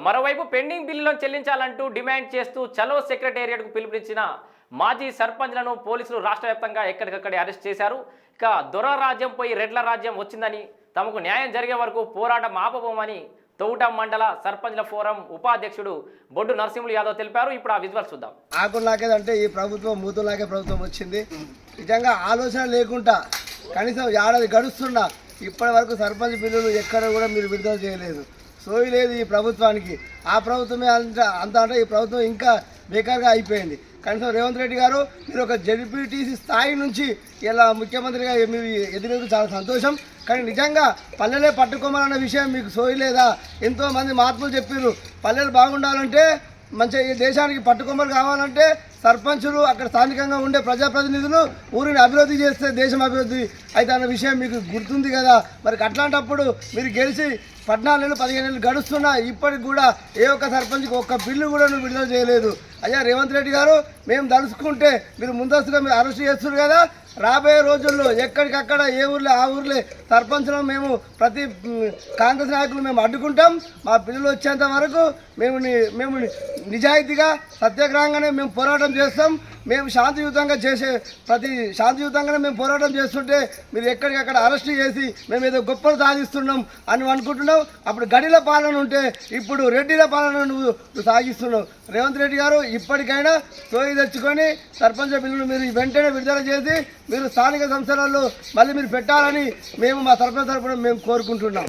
మరోవైపు పెండింగ్ బిల్లులను చెల్లించాలంటూ డిమాండ్ చేస్తూ చలో సెక్రటేరియట్కు పిలుపునిచ్చిన మాజీ సర్పంచ్లను పోలీసులు రాష్ట్ర వ్యాప్తంగా ఎక్కడికక్కడే అరెస్ట్ చేశారు. ఇక దొర రాజ్యం పోయి రెడ్ల రాజ్యం వచ్చిందని తమకు న్యాయం జరిగే వరకు పోరాటం ఆపబోమని తౌట మండల సర్పంచ్ల ఫోరం ఉపాధ్యక్షుడు బొడ్డు నరసింహులు యాదవ్ తెలిపారు. ఇప్పుడు ఆ విజువల్ చూద్దాం. ఆకులు ఈ ప్రభుత్వం మూతులాగే ప్రభుత్వం వచ్చింది. నిజంగా ఆలోచన లేకుండా కనీసం ఏడాది గడుస్తున్నా ఇప్పటి వరకు సర్పంచ్ బిల్లులు ఎక్కడ కూడా మీరు విడుదల చేయలేదు. సోయి లేదు ఈ ప్రభుత్వానికి. ఆ ప్రభుత్వమే అంత అంత అంటే ఈ ప్రభుత్వం ఇంకా బేకార్గా అయిపోయింది. కనీసం రేవంత్ రెడ్డి గారు మీరు ఒక జడ్పీటీసీ స్థాయి నుంచి ఇలా ముఖ్యమంత్రిగా మీరు ఎదిగినందుకు చాలా సంతోషం. కానీ నిజంగా పల్లెలే పట్టుకోవాలన్న విషయం మీకు సోయలేదా ఎంతోమంది మహాత్ములు చెప్పారు పల్లెలు బాగుండాలంటే మంచిగా ఈ దేశానికి పట్టుకొమ్మలు కావాలంటే సర్పంచులు అక్కడ స్థానికంగా ఉండే ప్రజాప్రతినిధులు ఊరిని అభివృద్ధి చేస్తే దేశం అభివృద్ధి అయితే అన్న విషయం మీకు గుర్తుంది కదా? మరి అట్లాంటప్పుడు మీరు గెలిచి పద్నాలుగు పదిహేను నెలలు గడుస్తున్నా ఇప్పటికి కూడా ఏ ఒక్క సర్పంచ్కి ఒక్క బిల్లు కూడా నువ్వు విడుదల చేయలేదు. అయ్యా రేవంత్ రెడ్డి గారు మేము తలుసుకుంటే మీరు ముందస్తుగా మీరు అరెస్ట్ చేస్తున్నారు కదా? రాబోయే రోజుల్లో ఎక్కడికక్కడ ఏ ఊర్లో ఆ ఊర్లే సర్పంచ్లను మేము ప్రతి కాంగ్రెస్ నాయకులు మేము అడ్డుకుంటాం. మా పిల్లలు వచ్చేంత వరకు మేము మేము నిజాయితీగా సత్యాగ్రహంగానే మేము పోరాటం చేస్తాం. మేము శాంతియుతంగా చేసే ప్రతి శాంతియుతంగానే మేము పోరాటం చేస్తుంటే మీరు ఎక్కడికక్కడ అరెస్ట్ చేసి మేము ఏదో గొప్పలు సాధిస్తున్నాం అని అనుకుంటున్నాం. అప్పుడు గడిల పాలన ఉంటే ఇప్పుడు రెడ్డిల పాలన నువ్వు సాగిస్తున్నావు. రేవంత్ రెడ్డి గారు ఇప్పటికైనా సోయి తెచ్చుకొని సర్పంచ్ బిల్లును మీరు వెంటనే విడుదల చేసి మీరు స్థానిక సంస్థలలో మళ్ళీ మీరు పెట్టాలని మేము మా సర్పంచ్ తరపున మేము కోరుకుంటున్నాం.